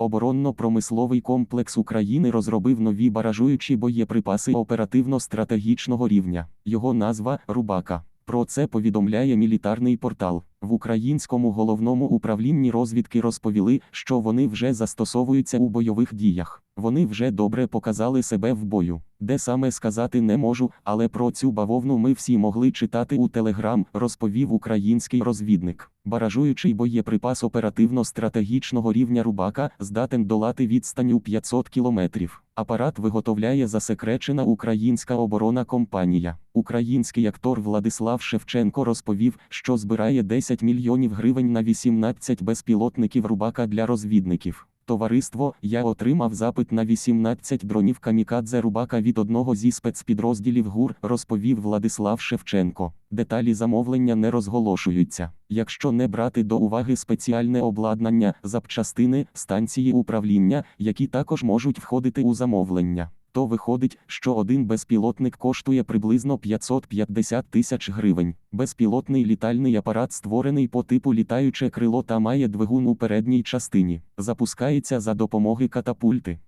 Оборонно-промисловий комплекс України розробив нові баражуючі боєприпаси оперативно-стратегічного рівня. Його назва Рубака. Про це повідомляє мілітарний портал. В українському головному управлінні розвідки розповіли, що вони вже застосовуються у бойових діях. Вони вже добре показали себе в бою. Де саме сказати не можу, але про цю бавовну ми всі могли читати у Телеграм, розповів український розвідник. Баражуючий боєприпас оперативно-стратегічного рівня Рубака здатен долати відстань у 500 кілометрів. Апарат виготовляє засекречена українська оборона компанія. Український актор Владислав Шевченко розповів, що збирає 10 мільйонів гривень на 18 безпілотників Рубака для розвідників. Товариство, я отримав запит на 18 дронів камікадзе Рубака від одного зі спецпідрозділів ГУР, розповів Владислав Шевченко. Деталі замовлення не розголошуються. Якщо не брати до уваги спеціальне обладнання, запчастини, станції управління, які також можуть входити у замовлення. То виходить, що один безпілотник коштує приблизно 550 тисяч гривень. Безпілотний літальний апарат створений по типу літаюче крило та має двигун у передній частині. Запускається за допомоги катапульти.